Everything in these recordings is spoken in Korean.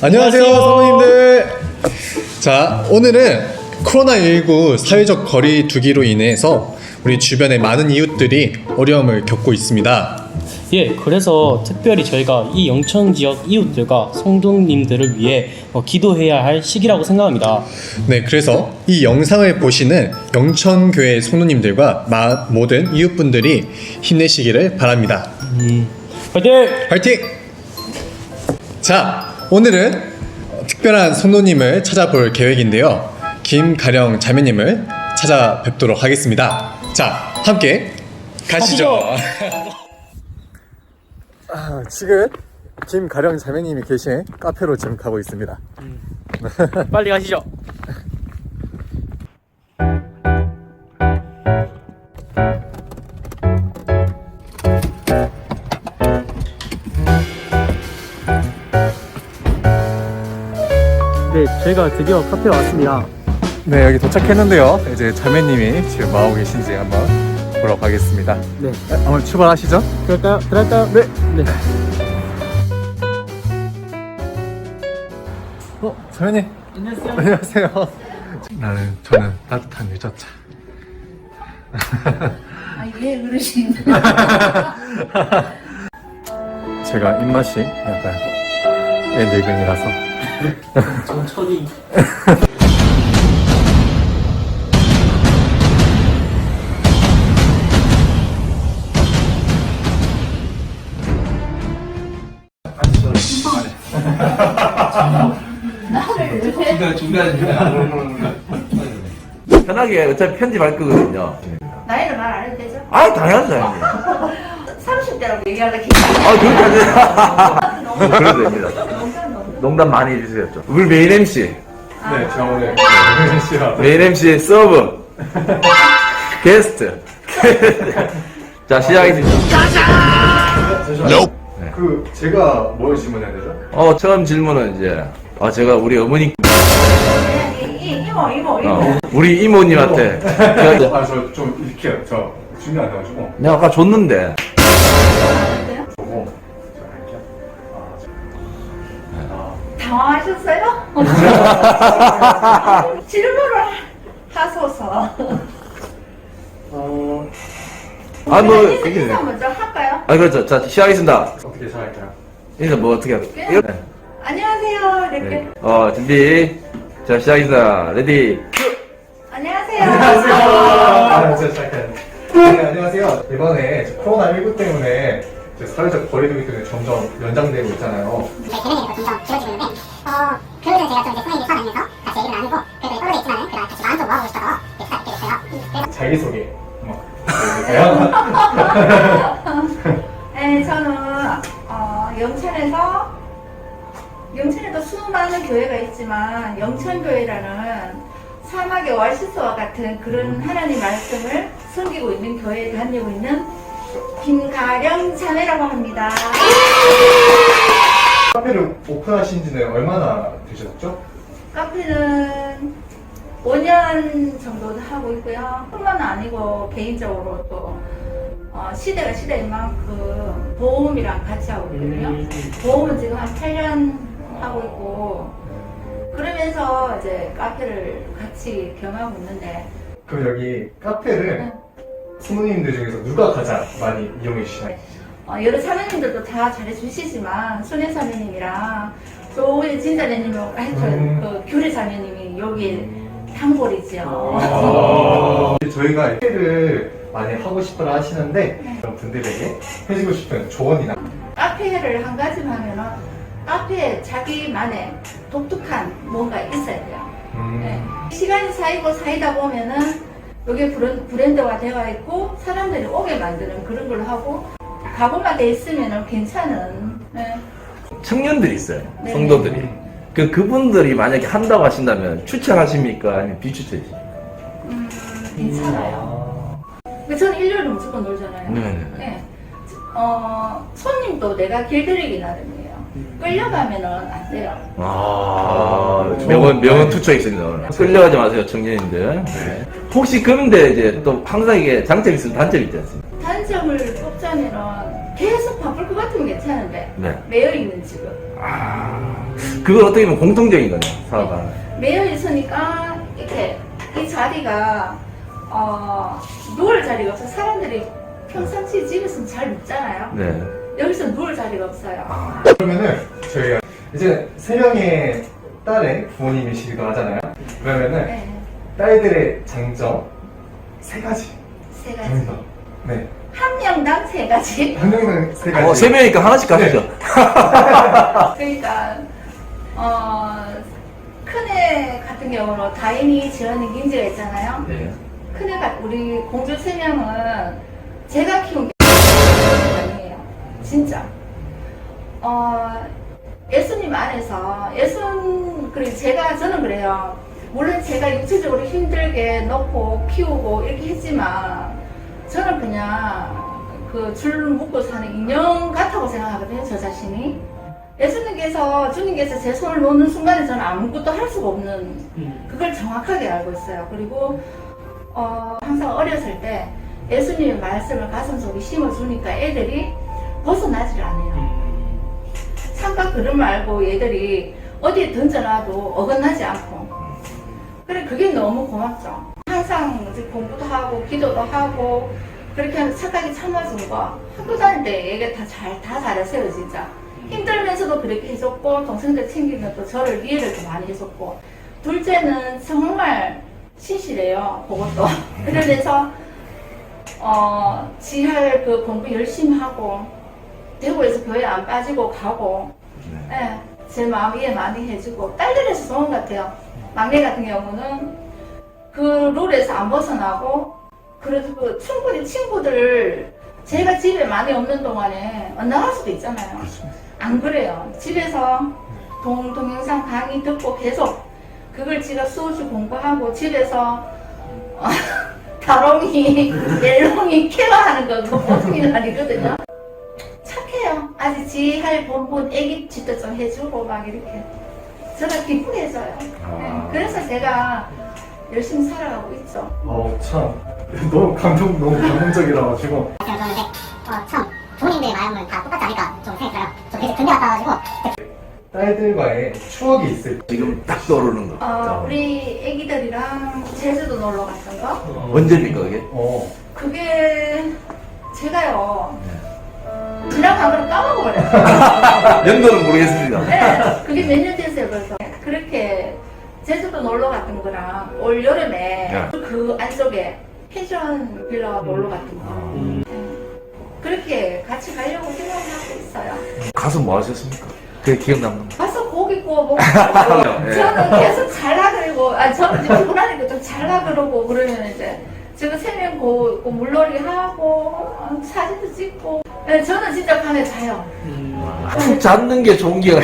안녕하세요. 사모님들. 자, 오늘은 코로나19 사회적 거리 두기로 인해서 우리 주변의 많은 이웃들이 어려움을 겪고 있습니다. 예, 그래서 특별히 저희가 이 영천 지역 이웃들과 성도님들을 위해 어, 기도해야 할 시기라고 생각합니다. 네, 그래서 이 영상을 보시는 영천교회 성도님들과 마- 모든 이웃분들이 힘내시기를 바랍니다. 화이팅! 화이팅! 자, 오늘은 특별한 성도님을 찾아볼 계획인데요. 김가령 자매님을 찾아뵙도록 하겠습니다. 자, 함께 가시죠. 아, 지금 김가령 자매님이 계신 카페로 지금 가고 있습니다. 빨리 가시죠. 저희가 드디어 카페에 왔습니다. 네, 여기 도착했는데요. 이제 자매님이 지금 뭐하고 계신지 한번 보러 가겠습니다. 네, 네, 한번 출발하시죠. 그럴까요? 들어갈까요? 네. 네. 어, 자매님. 안녕하세요. 안녕하세요. 나는 저는 따뜻한 유자차. 왜 그러시는 제가 입맛이 약간 애 늙은이라서. 전 첫이. 편하게 어차피 편집할 거거든요. 나이는 말안 해도 되죠? 아 당연하죠. 형님. 30대라고 얘기하려고 아 그렇게 안 돼요. 그래도 됩니다. 농담 많이 해주세요. 좀. 우리 메인 MC, 네, 제가 오늘 늙은 씨랑. 메인 MC 서브, 게스트. 자 시작하겠습니다. 그, 제가 뭘 질문해야 되죠? 어 처음 질문은 이제 어, 제가 우리 어머니, 이, 이, 이모 이모 이모 어, 우리 이모님한테 제가 아, 저좀 이렇게요. 저 준비 안 돼가지고. 내가 아까 줬는데 당황하셨어요? 질문을 하소서 어, 아뭐 인사, 인사 먼저 할까요? 아 그렇죠. 자 시작하겠습니다. 어떻게 시작할까요? 인사 뭐 어떻게 할까요? 네. 안녕하세요 이렇게 네. 어 준비. 자 시작하겠습니다. 레디. 안녕하세요 아, 진짜 시작해요. 네, 안녕하세요. 이번에 코로나19 때문에 사회적 거리두기 때문에 점점 연장되고 있잖아요. 저희 개명이니까 점점 길어지고 있는데 어 그래도 제가 좀 이제 선생님이 수업하면서 같이 얘기를 나누고 그래도 떨어져 있지만은 그래도 같이 마음 좀 모아보고 싶어서 이렇게 찾게 됐어요 그래서 자기소개 한번. 네 저는 어, 영천에서 영천에도 수많은 교회가 있지만 영천교회라는 사막의 오아시스와 같은 그런 하나님 말씀을 섬기고 있는 교회에 다니고 있는 김가령 자매라고 합니다. 카페를 오픈하신 지는 얼마나 되셨죠? 카페는 5년 정도 하고 있고요. 뿐만 아니고 개인적으로 또 어, 시대가 시대인 만큼 보험이랑 같이 하고 있거든요. 보험은 지금 한 8년 하고 있고 그러면서 이제 카페를 같이 경하고 있는데 그럼 여기 카페를 부모님들 중에서 누가 가장 많이 이용해 주시나요? 어, 여러 사장님들도 다 잘해주시지만 손혜 사장님이랑 조은희 진자님하고 하여튼 음. 그 규리 사장님이 여기 단골이죠. 아, 저희가 카페를 많이 하고 싶어라 하시는데 그런 분들에게 해주고 싶은 조언이나 카페를 한 가지만 하면은 카페에 자기만의 독특한 뭔가 있어야 돼요. 음, 네. 시간이 쌓이고 쌓이다 보면은 이게 브랜- 브랜드가 되어 있고 사람들이 오게 만드는 그런 걸 하고 가구만 돼 있으면은 괜찮은 네. 청년들이 있어요. 네. 성도들이. 그 그분들이 만약에 한다고 하신다면 추천하십니까? 아니면 비추천이십니까? 음, 괜찮아요. 근데 저는 일요일은 무조건 놀잖아요. 네네네. 네. 어, 손님도 내가 길들이기 나름이에요. 끌려가면은 안 돼요. 아, 명언, 명언 투척 있습니다, 오늘. 끌려가지 마세요, 청년님들. 네. 혹시 그런데 이제 또 항상 이게 장점이 있으면 단점이 있지 않습니까? 단점을 꼽자면은 계속 바쁠 것 같으면 괜찮은데 네. 매여 있는 집은 아, 그걸 어떻게 보면 공통적인 거네요. 사업하는. 매여 있으니까 이렇게 이 자리가 어, 누울 자리가 없어. 사람들이 평상시 집에서는 잘 눕잖아요. 네. 여기서 누울 자리가 없어요. 그러면은 저희가 이제 세 명의 딸의 부모님이시기도 하잖아요. 그러면은 네, 딸들의 장점 세 가지 세 가지. 정해서 네. 한 명당 세 가지. 한 명당 세 가지. 어, 세 명이니까 하나씩 가시죠. 그러니까 어, 큰애 같은 경우는 다인이, 지연이, 민지가 있잖아요. 네. 큰애가 우리 공주 세 명은 제가 키운 게. 진짜. 어, 예수님 안에서 예수님 그리고 제가 저는 그래요. 물론 제가 육체적으로 힘들게 넣고 키우고 이렇게 했지만 저는 그냥 그 줄 묶고 사는 인형 같다고 생각하거든요. 저 자신이. 예수님께서 주님께서 제 손을 놓는 순간에 저는 아무것도 할 수가 없는 그걸 정확하게 알고 있어요. 그리고 어, 항상 어렸을 때 예수님의 말씀을 가슴속에 심어주니까 애들이 벗어나질 않아요. 삼각 그릇 말고 얘들이 어디에 던져놔도 어긋나지 않고. 그래, 그게 너무 고맙죠. 항상 이제 공부도 하고, 기도도 하고, 그렇게 하면서 착하게 참아준 거. 학교 다닐 때 얘가 다 잘, 다 잘했어요, 진짜. 힘들면서도 그렇게 해줬고, 동생들 챙기면 또 저를 이해를 더 많이 해줬고. 둘째는 정말 신실해요, 그것도. 그래서, 어, 지할 그 공부 열심히 하고, 대구에서 교회 안 빠지고 가고, 예, 제 마음 이해 많이 해주고, 딸들에서 좋은 것 같아요. 막내 같은 경우는 그 룰에서 안 벗어나고, 그래도 그 충분히 친구들, 제가 집에 많이 없는 동안에 나갈 수도 있잖아요. 안 그래요. 집에서 동, 동영상 강의 듣고 계속 그걸 지가 수없이 공부하고 집에서 어, 다롱이, 멜롱이 케어하는 거 그거 보통 일 아니거든요. 아직 지할 본분 애기 짓도 좀 해주고 막 이렇게 저를 기쁘게 해줘요. 네. 그래서 제가 열심히 살아가고 있죠. 어, 참 너무 감동 너무 감동적이라 가지고 줬는데 어, 참 부모님들의 마음은 다 똑같지 않을까 좀 생각이 들어요. 좀 되게 근대 같아가지고 딸들과의 추억이 있을 지금 딱 떠오르는 거. 어, 우리 애기들이랑 제주도 놀러 갔던 거. 언제입니까, 그게? 어 그게 제가요. 지나간 걸 까먹어버렸어요. 연도는 모르겠습니다. 네, 그게 몇 년 됐어요, 벌써. 그렇게 제주도 놀러 갔던 거랑 올 여름에 네. 그 안쪽에 펜션 빌라 놀러 갔던 거. 네. 그렇게 같이 가려고 생각하고 있어요. 가서 뭐 하셨습니까? 그게 기억 남는 거. 가서 고기 구워 먹고 네. 저는 계속 잘라 그러고 아 저는 이제 피곤하니까 좀 잘라 그러고 그러면 이제 제가 세면 고, 고 물놀이 하고 어, 사진도 찍고 네, 저는 진짜 밤에 자요. 푹 잡는 게 좋은 기억.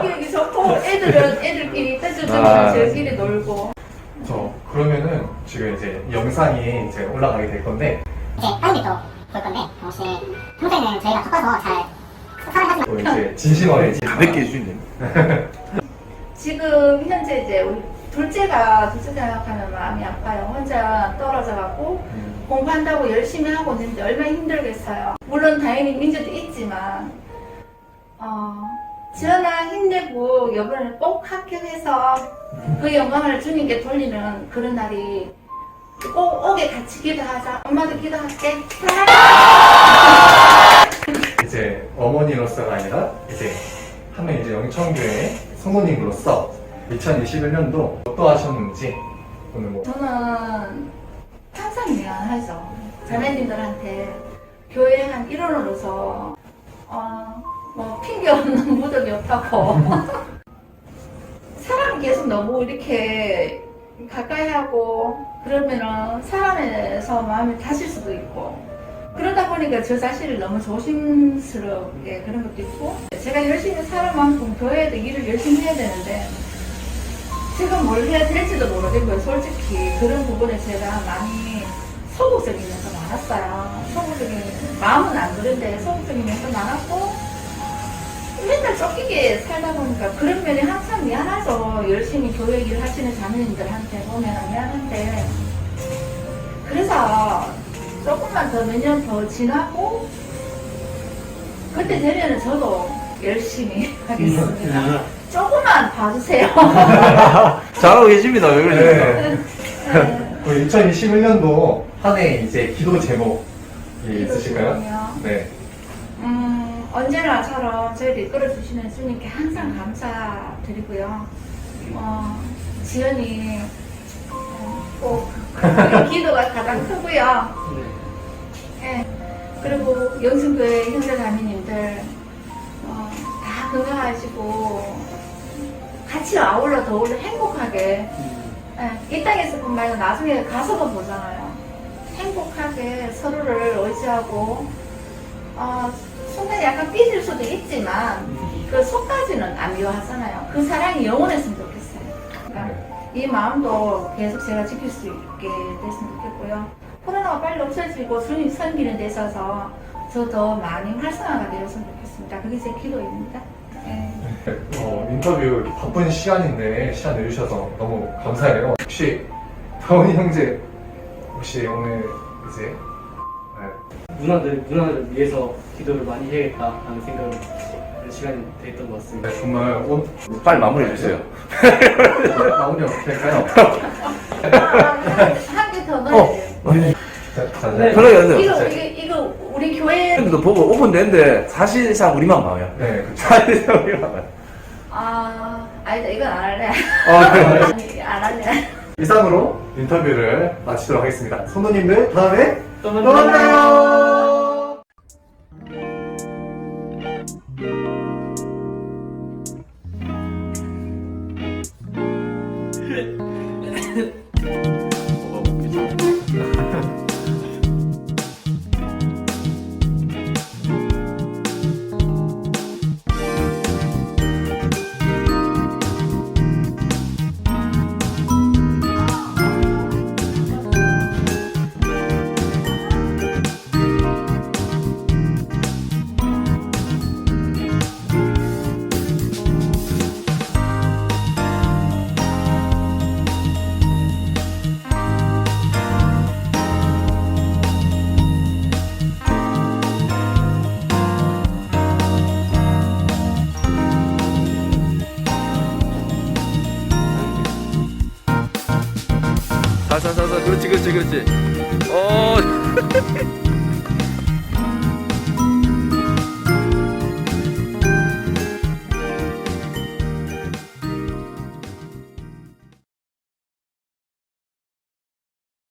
기억이 좋고 애들은 애들끼리 아. 저희끼리 놀고 저 그러면은 지금 이제 영상이 이제 올라가게 될 건데 이제 다른 게또 볼 건데 혹시 평소에는 저희가 바빠서 잘 사랑하지 또 이제 진심어의 가볍게 해주시네. 지금 현재 이제 우리 둘째가 둘째 생각하면 마음이 아파요. 혼자 떨어져 갖고 공부한다고 열심히 하고 있는데 얼마나 힘들겠어요. 물론 당연히 민주도 있지만 어, 지연아 힘내고 이번에 꼭 합격해서 그 영광을 주님께 돌리는 그런 날이 꼭 오게 같이 기도하자. 엄마도 기도할게. 이제 어머니로서가 아니라 이제 한명 이제 영천교회 성모님으로서 2021년도 어떠하셨는지 오늘 뭐 저는 항상 미안하죠. 자매님들한테 교회 한 일원으로서 어, 뭐 핑계 없는 무덤이 없다고. 사람이 계속 너무 이렇게 가까이 하고 그러면은 사람에서 마음이 다칠 수도 있고. 그러다 보니까 저 자신을 너무 조심스럽게 그런 것도 있고. 제가 열심히 살은 만큼 교회에도 일을 열심히 해야 되는데 제가 뭘 해야 될지도 모르겠고요. 솔직히 그런 부분에 제가 많이 소극적인 면서 많았어요. 소극적인 마음은 안 그런데 소극적인 면서 많았고 맨날 쫓기게 살다 보니까 그런 면이 항상 미안하죠. 열심히 교회 일 하시는 자매님들한테 보면 미안한데 그래서 조금만 더 몇 년 더 지나고 그때 되면은 저도 열심히 하겠습니다. 봐주세요. 잘하고 계십니다. 왜 그러십니까? 네. 우리 2021년도 한 해 이제 기도 제목이 있으실까요? 네. 음, 언제나처럼 저희를 이끌어 주시는 주님께 항상 감사드리고요. 어, 지연이 어, 꼭 우리 기도가 가장 크고요. 예. 그리고 영승교회 형제 자매님들 어, 다 건강하시고 같이 아울러 더울러 행복하게 예, 이 땅에서 뿐만 아니라 나중에 가서도 보잖아요. 행복하게 서로를 의지하고 어, 순간에 약간 삐질 수도 있지만 그 속까지는 안 미워하잖아요. 그 사랑이 영원했으면 좋겠어요. 그러니까 이 마음도 계속 제가 지킬 수 있게 됐으면 좋겠고요. 코로나가 빨리 없어지고 주님 섬기는 데 있어서 저 더 많이 활성화가 되었으면 좋겠습니다. 그게 제 기도입니다. 예. 어, 인터뷰 바쁜 시간인데 시간 내주셔서 너무 감사해요. 혹시 다원이 형제 혹시 오늘 이제 네, 누나들 누나를 위해서 기도를 많이 해야겠다라는 생각을 그런 시간이 됐던 것 같습니다. 네, 정말 온 빨리 마무리해 주세요. 마무리 어떻게 할까요? 한개더 넣어야 돼요. 자, 자, 네. 편하게 하세요. 이거, 이거 우리 교회 도 보고 오픈되는데 사실상 우리만 봐요. 네, 그렇죠. 사실상 우리만 봐요. 아, 아니다, 이건 안 할래. 아, 그래요? 아니, 안 할래. 이상으로 인터뷰를 마치도록 하겠습니다. 선도님들 다음에 또또 만나요. 자자자자 그렇지 그렇지 그렇지. 어.